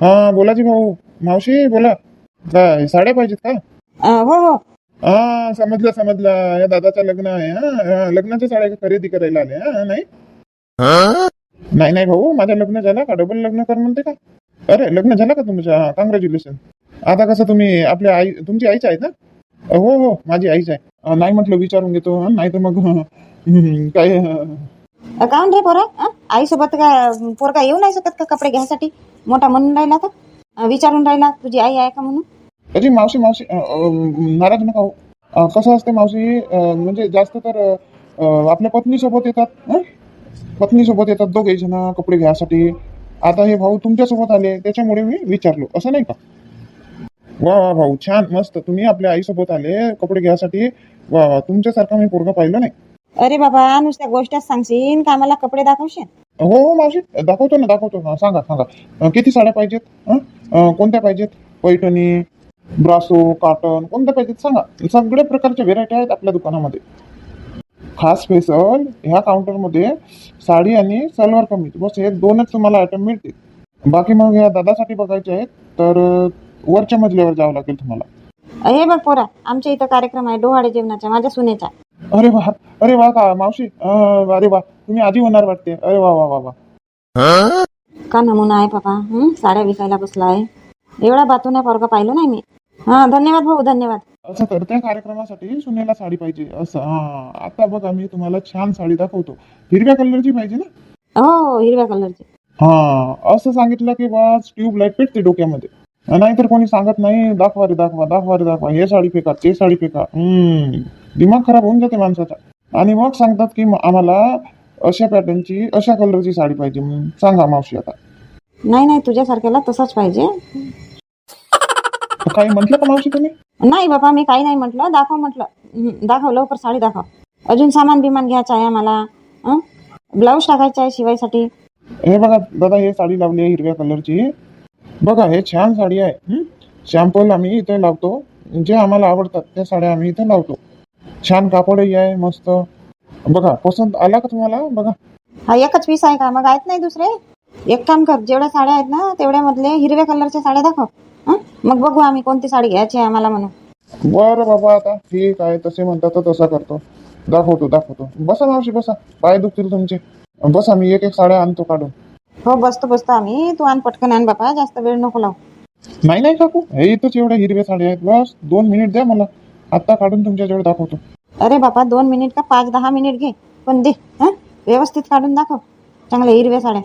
हा बोलाजी भाऊ. मावशी बोला. काय साड्या पाहिजेत का? अं, हो हो. हा समजलं समजलं. या दादाचं लग्न आहे हा. लग्नाच्या साड्या खरेदी करायला आले हा नाही? नाही नाही भाऊ. माझं लग्न झालं का? डबल लग्न कर म्हणते का? अरे लग्न झालं का तुमचं? कॉंग्रॅच्युलेशन आता कसं तुम्ही आपल्या आई तुमची आईच आहेत ना? हो हो माझी आईच आहे. अं, नाही म्हटलं विचारून घेतो हं, नाही तर मग हं, काय अं, काहून रे पोरा? आई आईसोबत का पोरका येऊ नाही शकत का कपडे घ्यायसाठी? मोठा म्हणून राहिला तर? विचारून राहिला तुझी आई आहे का म्हणून? अरे मावशी मावशी नाराज नका हो कसं असते मावशी म्हणजे जास्त तर आपल्या आपल्या पत्नीसोबत येतात पत्नी पत्नीसोबत येतात दोघे जण कपडे घ्यायसाठी. आता हे भाऊ तुमच्यासोबत आले त्याच्यामुळे मी विचारलो असं नाही का? वा वा भाऊ छान मस्त. तुम्ही आपल्या आईसोबत आले कपडे घ्यायसाठी. वा वा तुमच्यासारखा मी पोरगा पाहिलं नाही. अरे बाबा नुसत्या गोष्टच सांगशील का मला कपडे दाखवशील? हो हो मावशी दाखवतो ना दाखवतो. ना सांगा सांगा. अं, किती साड्या पाहिजेत? अं, कोणत्या पाहिजेत? पैठणी ब्रासो कॉटन कोणत्या पाहिजेत? सांगा. सगळ्या प्रकारच्या व्हेरायटी आहेत आपल्या दुकानामध्ये. खास स्पेशल ह्या काउंटरमध्ये साडी आणि सलवार कमीज. बस हे दोनच तुम्हाला आयटम मिळतील. बाकी मग ह्या दादासाठी बघायचे आहेत तर अं, वरच्या मजल्यावर जावं लागेल तुम्हाला. हे बघ पोरा आमच्या इथं कार्यक्रम आहे डोहाळे जेवणाचा माझ्या सुनेचा. अरे वा अरे वा का मावशी? अं, अरे वा तुम्ही आधी होणार वाटते. अरे वा वा वा वा. का नमुना आहे हं? साड्या विकायला बसला आहे. एवढा बातून पोरगा पाहिलं नाही मी. हा धन्यवाद भाऊ धन्यवाद. असं तर त्या कार्यक्रमासाठी सुनेला साडी पाहिजे. असं हा. आता बघा मी तुम्हाला छान साडी दाखवतो. हिरव्या कलरची पाहिजे ना? हो हिरव्या कलरची. हा असं सांगितलं की बस ट्यूब लाइट पेटते डोक्यामध्ये. नाहीतर कोणी सांगत नाही दाखवा रे दाखवा दाखवा रे दाखवा. हे साडी फेका ते साडी फेका. हम्म. दिमाग खराब होऊन जाते माणसाचा. आणि मग सांगतात की आम्हाला अशा पॅटर्नची अशा कलरची साडी पाहिजे म्हणून. सांगा मावशी आता. नाही नाही तुझ्यासारख्याला तसंच पाहिजे. काही म्हटलं का मावशी तुम्ही? नाही बाबा मी काही नाही म्हटलं. दाखव म्हटलं. हं, दाखव लवकर साडी दाखव. अजून सामान बिमान घ्यायचं आहे आम्हाला हं? ब्लाऊज टाकायचा आहे शिवायसाठी. हे बघा दादा हे साडी लावली आहे हिरव्या कलरची बघा हे छान साडी आहे. शॅम्पल आम्ही इथे लावतो. जे आम्हाला आवडतात त्या साड्या आम्ही इथे लावतो. छान कापडही आहे मस्त. बघा पसंत आला का तुम्हाला? बघा. हा एकच पीस आहे का? मग आहेत नाही दुसरे? एक काम कर जेवढ्या साड्या आहेत ना तेवढ्यामधले हिरव्या कलरच्या साड्या दाखव. हं? मग बघू आम्ही कोणती साडी घ्यायची आहे आम्हाला म्हणून. बरं बाबा आता ठीक आहे तसे म्हणतात तर तसा करतो. दाखवतो दाखवतो. बसा मावशी बसा. पाय दुखतील तुमचे. बसा मी एक एक साड्या आणतो काढून. हो बसतो बसतो आम्ही. तू आण पटकन आण बाबा जास्त वेळ नको लावू. नाही नाही काकू. हे इथंच एवढ्या हिरव्या साड्या आहेत. बस दोन मिनिट द्या मला. आत्ता काढून तुमच्याजवळ दाखवतो. अरे बाबा दोन मिनिट का? पाच दहा मिनिट घे. पण दे हं? व्यवस्थित काढून दाखव. चांगल्या हिरव्या साड्या.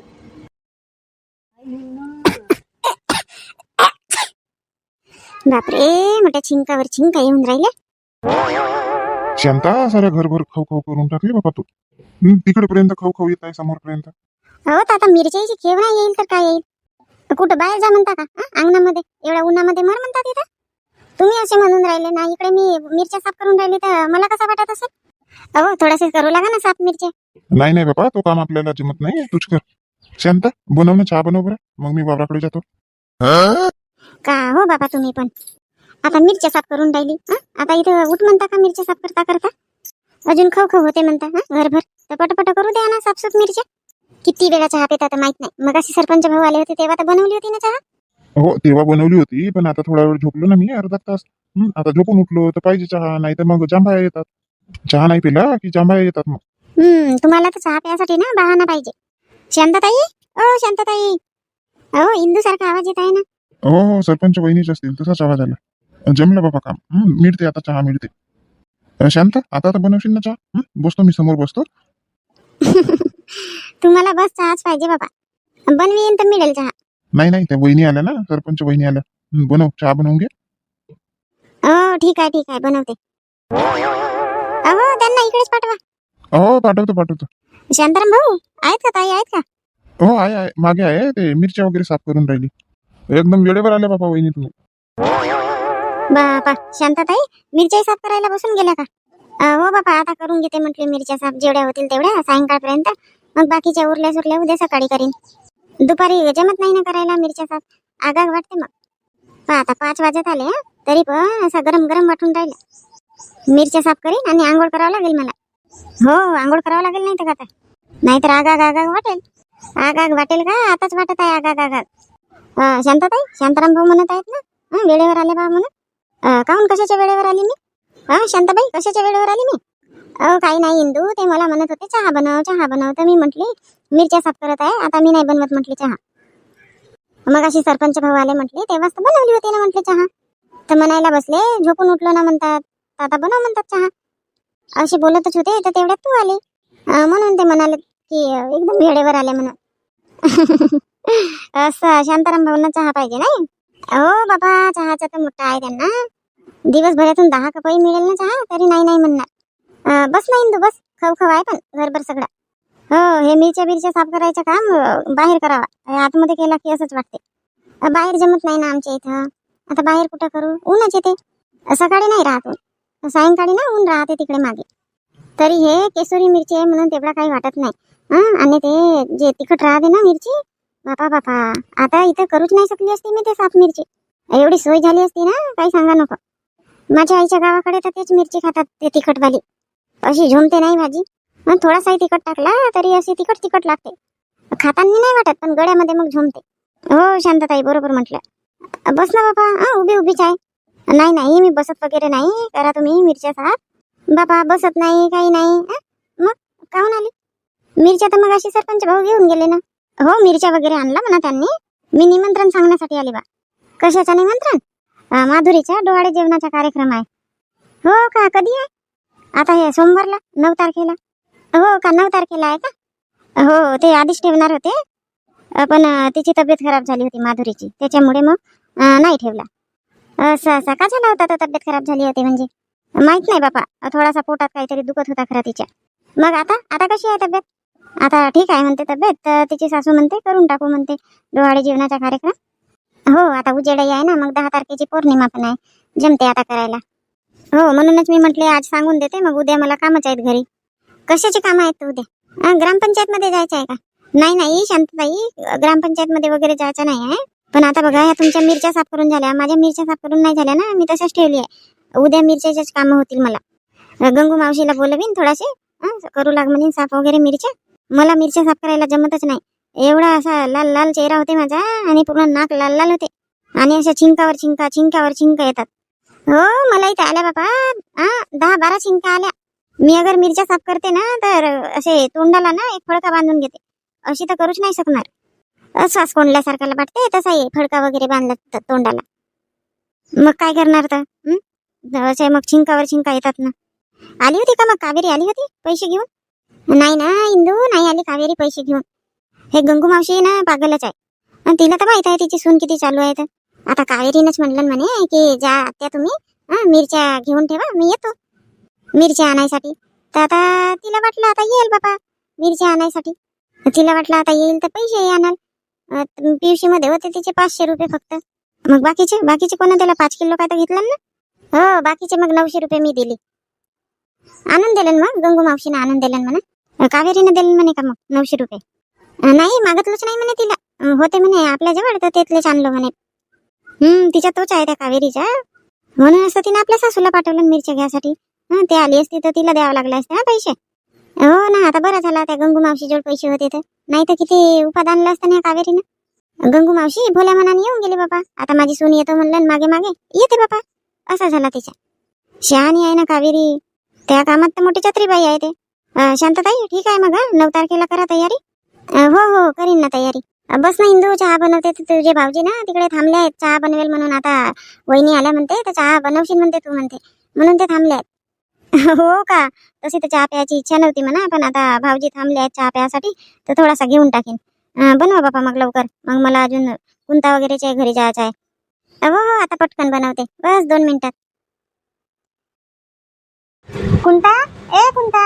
बापरे मोठ्या छिंकावर छिंका येऊन राहिल्या. शांता साऱ्या घरभर खाऊ खाऊ करून टाकली बाबा तू. तिकडेपर्यंत खाऊ खाऊ येत आहे समोरपर्यंत. हो आता मिरच्याची केव्हा येईल तर काय येईल? कुठं बाहेर जा म्हणता का? हं? अंगणामध्ये एवढ्या उन्हामध्ये मर म्हणता तिथं तुम्ही असे म्हणून राहिले ना इकडे मी मिरच्या साफ करून राहिली तर मला कसा वाटत असेल? अहो थोडासे करू लागा ना साफ मिरच्या नाही नाही बाबा तो काम आपल्याला जमत नाही तूच कर. शांता बनव ना चहा बनव बरं मग मी वावराकडे जातो. का? हो बाबा तुम्ही पण. आता मिरच्या साफ करून राहिली हं? आता इथं उठ म्हणता का मिरच्या साफ करता करता? अजून खाऊ खाऊ होते म्हणता हं? घरभर. तर पटपट करू द्या ना साफसूफ मिरच्या. किती वेळा चहा पिता तर माहीत नाही. मग अशी सरपंच भाऊ आले होते तेव्हा तर बनवली होती ना चहा? हो तेव्हा बनवली होती पण आता थोडा वेळ झोपलो ना मी अर्धा तास. हं, आता झोपून उठलो तर पाहिजे चहा नाही तर मग जांभया येतात. चहा नाही पिला की जांभया येतात मग. हम्म तुम्हाला तर चहा प्यासाठी ना बहाना पाहिजे. शांतताई? ओ शांतताई. हो इंदू सारखा आवाज येत आहे ना? हो हो सरपंच वहिनीच असतील तसाच आवाज आला. जमलं बाबा काम. हं, मिळते आता चहा मिळते. अं, शांत आता तर बनवशील ना चहा? हं? बसतो मी समोर बसतो. तुम्हाला बस चहाच पाहिजे बाबा. बनवीन तर मिळेल चहा. नाही नाही त्या वहिनी आल्या ना सरपंच वहिनी आल्या. हं, बनव चहा बनवून घे. हो ठीक आहे ठीक आहे बनवते. अहो त्यांना इकडेच पाठवा. हो पाठवतो पाठवतो. शांताराम भाऊ आहेत का ताई आहेत का? हो आहे आहे मागे आहे ते मिरच्या वगैरे साफ करून राहिली. एकदम वेळेवर आले बाबा वहिनी तुम्ही. बापा शांताताई मिरच्या साफ करायला बसून गेल्या का? अं, हो बापा आता करून घेते म्हटले मिरच्या साफ जेवढ्या होतील तेवढ्या सायंकाळपर्यंत. मग बाकीच्या उरल्या सुरल्या उद्या सकाळी करीन. दुपारी जमत नाही ना करायला मिरच्या साफ आगाग वाटते मग. आता पाच वाजत आले तरी पण असं गरम गरम वाटून राहिलं. मिरच्या साफ करीन आणि आंघोळ करावं लागेल मला. हो आंघोळ करावं लागेल नाही तर आता? नाहीतर आगाग आगाग वाटेल. आगाग वाटेल का? आताच वाटत आहे आगाग आगाग. शांतताई शांताताई? शांताराम भाऊ म्हणत आहेत ना? वेळेवर आले बा म्हणून. काहून कशाच्या वेळेवर आली मी? हा शांताबाई कशाच्या वेळेवर आली मी? अहो काही नाही इंदू. ते मला म्हणत होते चहा बनव चहा बनव. तर मी म्हटली मिरच्या साफ करत आहे. आता मी नाही बनवत म्हटली चहा. मग अशी सरपंच भाऊ आले म्हटली तेव्हाच तर बनवली होती ना म्हटले चहा. तर म्हणायला बसले झोपून उठलो ना म्हणतात. तर आता बनव म्हणतात चहा. अशी बोलतच होते तर तेवढ्यात तू आली. म्हणून ते म्हणाले की एकदम वेळेवर आले म्हणून. असं शांताराम भाऊंना चहा पाहिजे नाही? हो बाबा चहाचा तर मोठा आहे त्यांना. दिवसभरातून दहा कपही मिळेल ना चहा? तरी नाही नाही म्हणणार. बस नाही इंदू बस. खव खव आहे पण घरभर सगळं. हो हे मिरच्या बिरच्या साफ करायचं काम बाहेर करावा. आतमध्ये केला की असंच वाटते बाहेर जमत नाही ना आमच्या इथं. आता बाहेर कुठं करू? ऊनच येते. सकाळी नाही राहत ऊन. सायंकाळी ना ऊन राहते तिकडे मागे. तरी हे केसरी मिरची आहे म्हणून तेवढा काही वाटत नाही. आणि ते जे तिखट राहते ना मिरची बापा बापा. आता इथं करूच नाही शकली असती मी ते साफ मिरची. एवढी सोय झाली असती ना काही सांगा नको. माझ्या आईच्या गावाकडे तर तेच मिरची खातात ते तिखटवाली. अशी झुमते नाही भाजी मग थोडासाही तिखट टाकला तरी अशी तिखट तिखट लागते. खाताना नाही वाटत पण गळ्यामध्ये मग झुमते. हो शांतताई बरोबर म्हटलं. बस ना बाबा हा उभी उभीच आहे. नाही नाही मी बसत वगैरे नाही. करा तुम्ही मिरच्या साथ बाबा बसत नाही काही नाही मग काहून आली? मिरच्या तर मग अशी सरपंच भाऊ घेऊन गेले ना. हो मिरच्या वगैरे आणला म्हणा त्यांनी. मी निमंत्रण सांगण्यासाठी आली बा. कशाचं निमंत्रण? माधुरीच्या डोहाळे जेवणाचा कार्यक्रम आहे. हो का कधी आहे? आता हे सोमवारला नऊ तारखेला. हो का नऊ तारखेला आहे का? हो ते आधीच ठेवणार होते. पण तिची तब्येत खराब झाली होती माधुरीची. त्याच्यामुळे मग नाही ठेवला. असं असं का झाला होता तर तब्येत खराब झाली होती म्हणजे? माहीत नाही बापा. थोडासा पोटात काहीतरी दुखत होता खरा तिच्या. मग आता आता कशी आहे तब्येत? आता ठीक आहे म्हणते तब्येत. तर तिची सासू म्हणते करून टाकू म्हणते. डोहाळे जेवणाचा कार्यक्रम. हो आता उजेडाई आहे ना. मग दहा तारखेची पौर्णिमा पण आहे. जमते आता करायला. हो म्हणूनच मी म्हटले आज सांगून देते मग उद्या मला कामच आहेत घरी. कशाची कामं आहेत उद्या? ग्रामपंचायत ग्रामपंचायतमध्ये जायचं आहे का? नाही नाही शांतताई ग्रामपंचायतमध्ये वगैरे जायचं नाही आहे. पण आता बघा ह्या तुमच्या मिरच्या साफ करून झाल्या. माझ्या मिरच्या साफ करून नाही झाल्या ना? मी तशाच ठेवली आहे. उद्या मिरच्याचेच कामं होतील मला. गंगू मावशीला बोलवीन थोडासे करू लाग म्हणेन साफ वगैरे मिरच्या. मला मिरच्या साफ करायला जमतच नाही. एवढा असा लाल लाल चेहरा होते माझा आणि पूर्ण नाक लाल लाल होते. आणि अशा छिंकावर छिंका छिंकावर चिंका येतात. हो मला इथे आल्या बाबा हा दहा बारा शिंका आल्या. मी अगर मिरच्या साफ करते ना तर असे तोंडाला ना एक फडका बांधून घेते. अशी तर करूच नाही शकणार. श्वास कोंडल्यासारख्याला वाटते तसा आहे फडका वगैरे बांधला तोंडाला. मग काय करणार तर? असे मग शिंकावर शिंका येतात ना. आली होती का मग कावेरी? आली होती पैसे घेऊन? नाही ना इंदू नाही आली कावेरी पैसे घेऊन. हे गंगू मावशी ना पागलच आहे. तिला तर माहीत आहे तिची सून किती चालू आहे तर. आता कावेरीनच म्हणलं म्हणे की जा त्या तुम्ही मिरच्या घेऊन ठेवा मी येतो. मिरच्या आणायसाठी. तर आता तिला वाटलं आता येईल बाबा मिरच्या आणायसाठी. तिला वाटलं आता येईल तर पैसे आणाल. पिवशी मध्ये होते तिचे पाचशे रुपये फक्त. मग बाकीचे बाकीचे कोणा त्याला पाच किलो काय तर घेतलं ना? हो बाकीचे मग नऊशे रुपये मी दिले. आणून दिलं मग गंगू मावशीनं आणून दिले म्हणा. कावेरीनं दिलं म्हणे का मग नऊशे रुपये? नाही मागतलोच नाही म्हणे तिला. होते म्हणे आपल्या जवळ तर तेथलेच आणलं म्हणे. हम्म तिच्या तोच आहे त्या कावेरीच्या म्हणून असं तिने आपल्या सासूला पाठवलं मिरच्या घ्यासाठी. ते आली असती तर तिला द्यावं लागलं असतं हा पैसे. हो ना आता बरं झाला त्या गंगू मावशीजवळ पैसे होते तर. नाही तर किती उपाद आणलं असतं ना कावेरीनं. गंगू मावशी भोल्या मनाने येऊन गेली बाबा. आता माझी सून येतो म्हणलं मागे मागे. येते बाबा. असा झाला तिच्या शहाणी आहे ना कावेरी. त्या कामात तर मोठी छत्रीबाई आहे ते. शांतताई ठीक आहे मग नऊ तारखेला करा तयारी. हो हो करीन ना तयारी. बस ना इंदू चहा बनवते तुझे भाऊजी ना तिकडे थांबले आहेत. चहा बनवेल म्हणून आता वहिनी आल्या म्हणते तर चहा बनवशील म्हणते तू म्हणते. म्हणून ते थांबले आहेत. हो का? तशी तर चहा प्यायची इच्छा नव्हती म्हणा पण आता भाऊजी थांबले आहेत चहा प्यायसाठी तर थोडासा घेऊन टाकीन. बनवा बापा मग लवकर. मग मला अजून कुंता वगैरेच्या घरी जायचं आहे. हो हो आता पटकन बनवते. बस दोन मिनिटात. कुंता? ए कुंता.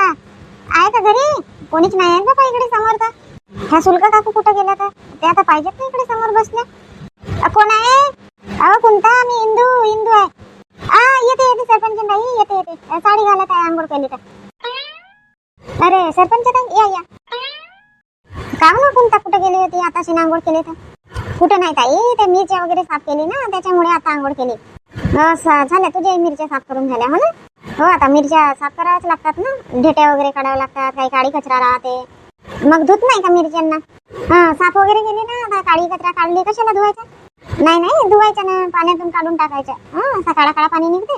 आहे का घरी? कोणीच नाही आहे का इकडे समोर तर ह्या शुल्क काकू कुठं गेल्या तर ते आता पाहिजेत ना इकडे समोर बसल्या. कोण आहे? अहो कोणता? मी इंदू इंदू आहे. आ येते येते सरपंच नाही येते येते. साडी घालत आहे आंघोळ केली तर. अरे सरपंच ताई या या. का ना कोणता? कुठं गेली होती? आता आंघोळ केली तर. कुठं नाही ताई ते मिरच्या वगैरे साफ केली ना त्याच्यामुळे आता आंघोळ केली. असं झाल्या तुझ्या मिरच्या साफ करून झाल्या हो ना? हो आता मिरच्या साफ कराव्याच लागतात ना? ढेट्या वगैरे काढाव्या लागतात काही काळी कचरा राहते. मग धुत नाही का मिरच्यांना? हा साफ वगैरे गेली ना आता काळी कचरा काढली कशाला धुवायचा? नाही नाही धुवायच्या ना पाण्यातून काढून टाकायच्या हा असा काळा काळा पाणी निघते.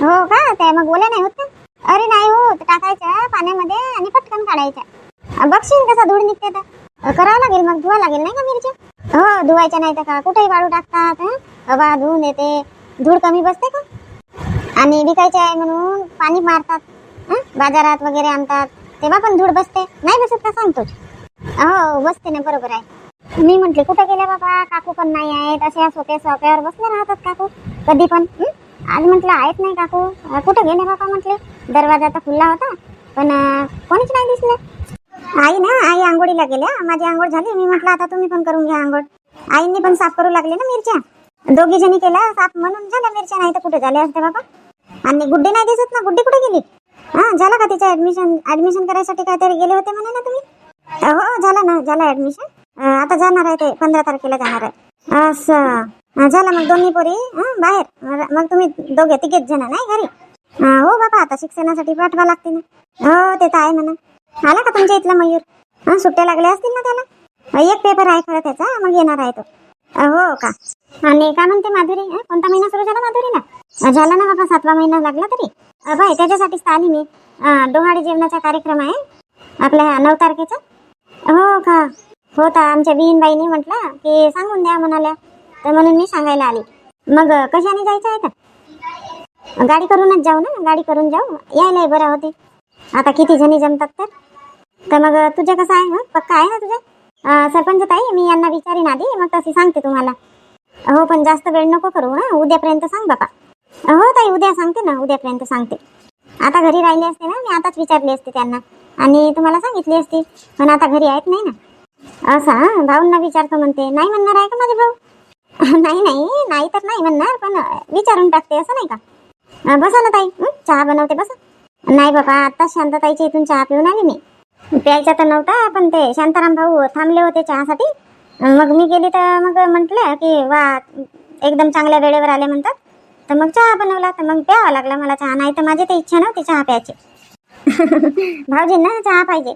हो का? ते मग ओल्या नाही होत का? अरे नाही होत टाकायच्या पाण्यामध्ये आणि पटकन काढायच्या. बघशील कसा धूळ निघते तर. करावं लागेल मग धुवा लागेल नाही का मिरच्या? हो धुवायच्या नाही तर का? कुठेही वाळू टाकतात हवा धुवून येते. धूळ कमी बसते का? आणि विकायचे आहे म्हणून पाणी मारतात बाजारात वगैरे आणतात. तेव्हा पण धूळ बसते. नाही बसत का सांगतोच हो बसते ना बरोबर आहे. मी म्हटले कुठे गेले बाबा? काकू पण नाही आहेत. अशा सोप्या सोप्यावर बसले राहतात काकू. कधी पण आज म्हटलं आहेत नाही काकू. कुठं कुठे गेले बाबा? म्हटले. दरवाजा तर खुल्ला होता पण कोणीच नाही दिसले. आई ना आई आंघोळीला गेल्या. माझी आंघोळ झाली. मी म्हटलं आता तुम्ही पण करून घ्या आंघोळ. आईंनी पण साफ करू लागले ना मिरच्या. दोघी जणी केल्या साफ म्हणून झाल्या मिरच्या नाही तर कुठे झाल्या असते बाबा? आणि गुड्डी नाही दिसत ना? गुड्डी कुठे गेली? हा झालं का तिचं ऍडमिशन ऍडमिशन करायसाठी काहीतरी गेले होते म्हणे ना तुम्ही? हो झालं ना झालं ऍडमिशन आता जाणार आहे ते पंधरा तारखेला जाणार आहे. असं. झालं मग दोन्ही पोरी बाहेर. मग तुम्ही दोघे तिघेच जण नाही घरी? हो बाबा आता शिक्षणासाठी पाठवा लागते ना हो ते तर आहे म्हणा. आला का तुमच्या इथला मयूर? हा सुट्ट्या लागल्या असतील ना त्याला? एक पेपर आहे खरं त्याचा मग येणार आहे तो. हो का? आणि काय म्हणते माधुरी? कोणता महिना सुरू झाला माधुरीला? झाला ना बाबा सातवा महिना लागला तरी. अं, त्याच्यासाठीच तर आली मी. अं, डोहाळी जेवणाचा कार्यक्रम आहे. आपल्या नऊ तारखेचा. हो का? हो तर आमच्या बिहीनबाईनी म्हटलं की सांगून द्या म्हणाल्या. तर म्हणून मी सांगायला आली. मग कशाने जायचं आहे का? गाडी करूनच जाऊ ना? गाडी करून जाऊ. यायलाही बरं होते. आता किती जणी जमतात तर? तर मग तुझं कसं आहे? पक्का आहे ना तुझं? सरपंच ताई मी यांना विचारीन आधी. मग तशी सांगते तुम्हाला. हो पण जास्त वेळ नको करू ना उद्यापर्यंत सांग बापा हो ताई उद्या सांगते ना उद्यापर्यंत सांगते. आता घरी राहिले असते ना मी आताच विचारली असते त्यांना. आणि तुम्हाला सांगितली असती पण आता घरी आहेत नाही ना. असं भाऊंना विचारतो म्हणते नाही म्हणणार आहे का माझे भाऊ? नाही नाही नाही तर नाही म्हणणार पण विचारून टाकते असं नाही का? बसा ना ताई चहा बनवते बसा. नाही बाबा आता शांतताईच्या इथून चहा पिऊन आली मी. प्यायचा तर नव्हता पण ते शांताराम भाऊ थांबले होते चहासाठी. मग मी गेली तर मग म्हटलं की वा एकदम चांगल्या वेळेवर आले म्हणतात. तर मग चहा बनवला तर मग प्यावा लागला मला चहा. नाही तर माझी तर इच्छा नव्हती चहा प्यायची. भाऊजींना चहा पाहिजे.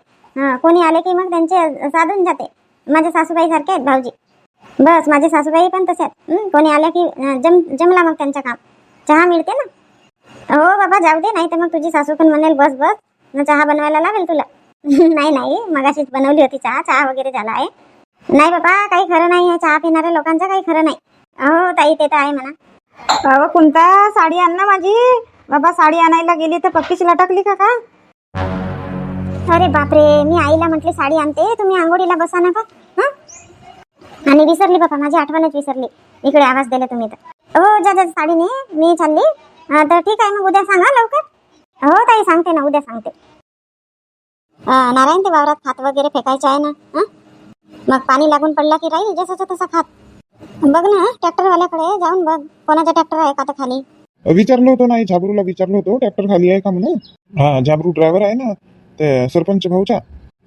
कोणी आले की मग त्यांचे साधून जाते. माझ्या सासूबाई सारखे आहेत भाऊजी. बस माझे सासूबाई पण तसे आहेत. कोणी आल्या की जम जमला मग त्यांचं काम. चहा मिळते ना? हो बाबा जाऊ दे नाही तर मग तुझी सासू पण म्हणेल बस बस चहा बनवायला लागेल तुला. नाही नाही मगाशीच बनवली होती चहा चहा वगैरे झाला आहे. नाही बाबा काही खरं नाही आहे चहा पिणाऱ्या लोकांचं काही खरं नाही. हो ताई ते तर आहे म्हणा. अहो कोणता साडी आण ना माझी. बाबा साडी आणायला गेली तर पक्कीच लटकली का का? अरे बापरे मी आईला म्हटले साडी आणते. तुम्ही आंघोळीला बसा ना का? आणि विसरली बाबा माझी आठवणच विसरली. इकडे आवाज दिला तुम्ही तर. हो जा जा साडीने मी चालली. तर ठीक आहे मग उद्या सांगा लवकर. हो ताई सांगते ना उद्या सांगते. नारायण ते वावरात खात वगैरे फेकायचे आहे ना? मग पाणी लागून पडला की राहील? जसंच तसं खात. बघ ना ट्रॅक्टरवाल्याकडे जाऊन बघ कोणाचा ट्रॅक्टर आहे का तर खाली? विचारलं होतं नाही झाबरूला विचारलं होतं ट्रॅक्टर खाली आहे का म्हणून हा झाबरू ड्रायव्हर आहे ना ते सरपंच भाऊचा.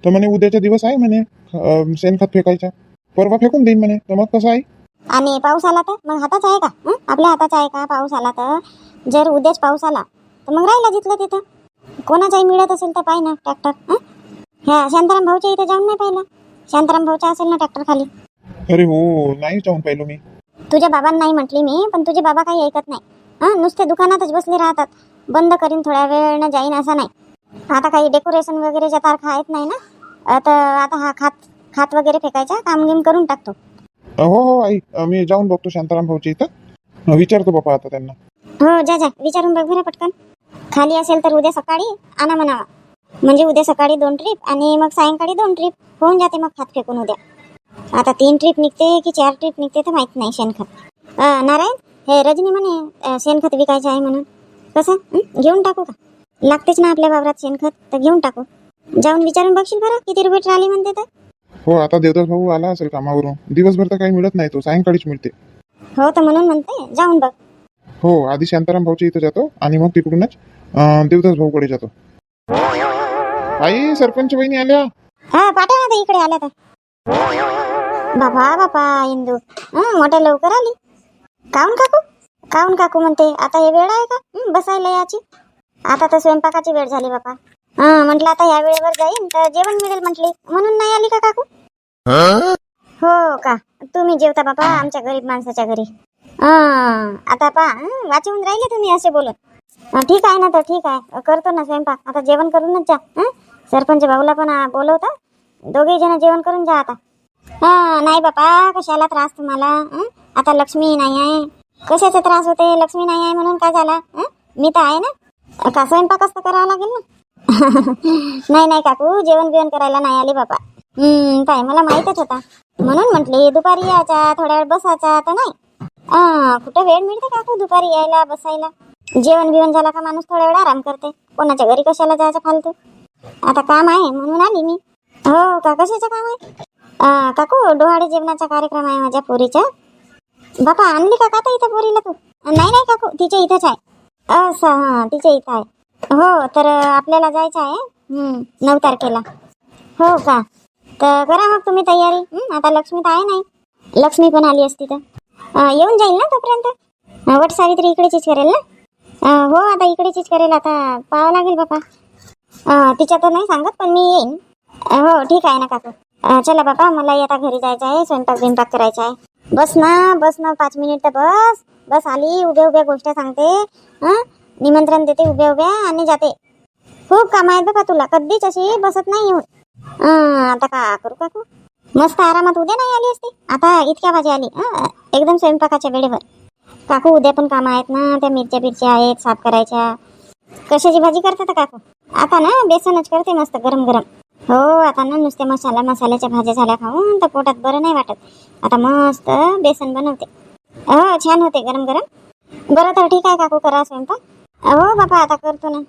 तर म्हणे उद्याचा दिवस आहे म्हणे अं, शेणखत फेकायचा. परवा फेकून देईन म्हणे तर मग कसं आहे? आणि पाऊस आला तर? मग हाताच आहे का? हं? आपल्या हाताच आहे का पाऊस आला तर? जर उद्याच पाऊस आला तर मग राहिला जिथलं तिथं. कोणाचाही मिळत असेल तर पाय ना ट्रॅक्टर ह्या शांताराम भाऊच्या इथे जाऊन नाही पाहिलं. शांताराम भाऊचा असेल ना ट्रॅक्टर खाली. अरे हो नाही जाऊन पाहिलो मी. तुझ्या बाबांना नाही म्हटली मी पण तुझे बाबा काही ऐकत नाही. हं नुसते दुकानातच बसले राहतात. बंद करीन थोड्या वेळ न जाईन असं नाही. आता काही डेकोरेशन वगैरेच्या तारखा आहेत नाही ना? आता आता हा खात खात वगैरे फेकायचा काम गेम करून टाकतो. हो हो आई. मी जाऊन बघतो शांताराम भाऊच्या इथं. विचारतो बापा आता त्यांना. हो जा जा. विचारून बघ बरं पटकन. खाली असेल तर उद्या सकाळी आणा म्हणावा. म्हणजे उद्या सकाळी दोन ट्रिप आणि मग सायंकाळी दोन ट्रिप होऊन जाते मग खात फेकून उद्या. आता तीन ट्रिप निघते की चार ट्रिप निघते तर माहीत नाही शेणखत. नारायण हे रजनी म्हणे शेणखत विकायचं आहे म्हणून. कसं? घेऊन टाकू का? लागतेच ना आपल्या वावरात शेणखत तर घेऊन टाकू. जाऊन विचारून बघशील बरं किती रुपये ट्राली म्हणते तर. हो आता देवदास भाऊ आला असेल कामावरून. दिवसभर तर काही मिळत नाही तो सायंकाळीच मिळते. हो तर म्हणून म्हणते जाऊन बघ. हो आधी शांताराम भाऊच्या इथं जातो आणि मग तिकडूनच देवदास भाऊकडे जातो. आई सरपंच बहिणी आल्या. हा पाठव ना इकडे आल्या तर. बाबा बापा इंदू. मोठ्या लवकर आली. काऊन काकू? काऊन काकू म्हणते आता हे वेळ आहे का? बसायला याची आता तर स्वयंपाकाची वेळ झाली बापा हा म्हटलं आता या वेळेवर जाईन तर जेवण मिळेल म्हटले. म्हणून नाही आली का काकू? हो का? तुम्ही जेवता बाबा आमच्या गरीब माणसाच्या घरी. आता पा वाचवून राहिले तुम्ही असे बोलत ठीक आहे ना तर ठीक आहे. करतो ना स्वयंपाक. आता जेवण करूनच जा. सरपंच भाऊला पण बोलवता. दोघे जण जेवण करून जा आता. हा नाही बापा कशाला त्रास तुम्हाला हं? आता लक्ष्मी नाही आहे. कशाचा त्रास होते? लक्ष्मी नाही आहे म्हणून काय झाला? हं? मी तर आहे ना? का स्वयंपाकच तर करावा लागेल ना? नाही नाही काकू जेवण बिवण करायला नाही आले बाबा हम्म काय मला माहीतच होता. म्हणून म्हटले दुपारी यायचा थोड्या वेळ बसायचा तर नाही. आ, कुठं वेळ मिळते काकू दुपारी यायला बसायला? जेवण बिवण झाला का माणूस थोडा वेळ आराम करते? कोणाच्या घरी कशाला जायचं फालतू? आता काम आहे म्हणून आली मी. हो का? कशाचं काम आहे? आ, काकू डोहाळे जेवणाचा कार्यक्रम आहे माझ्या पोरीचा. बापा आणली का का इथं पोरीला तू? नाही नाही काकू तिच्या इथंच आहे. असं हां तिच्या इथं आहे. हो तर आपल्याला जायचं आहे नऊ तारखेला. हो का? तर करा मग तुम्ही तयारी. हं, आता लक्ष्मी तर आहे नाही. लक्ष्मी पण आली असती तर. येऊन जाईल ना तोपर्यंत? अं, वट सावित्री इकडेचीच करेल ना? हो आता इकडेचीच करेल. आता पाहावं लागेल बापा. तिच्या तर नाही सांगत पण मी येईन. हो ठीक आहे ना काकू. चला बापा मला आता घरी जायचं आहे स्वयंपाक बिंपाक करायचा आहे. बस ना बस ना पाच मिनिट तर बस. बस आली उभ्या उभ्या गोष्ट सांगते. निमंत्रण देते उभ्या उभ्या आणि जाते. खूप काम आहेत बघा तुला कधीच अशी बसत नाही येऊन. आता का करू काकू? मस्त आरामात उद्या नाही आली असती? आता इतक्या वाजे आली एकदम स्वयंपाकाच्या वेळेवर. काकू उद्या पण काम आहेत ना त्या मिरच्या बिरच्या आहेत साफ करायच्या. कशाची भाजी करते काकू? आता ना बेसनच करते मस्त गरम गरम हो आता ना नुसते मसाला मसाल्याच्या भाज्या झाल्या खाऊन तर पोटात बरं नाही वाटत. आता मस्त बेसन बनवते. हो छान होते गरम गरम बरं तर ठीक आहे काकू करा स्वयंपाक. हो बाबा आता करतो ना.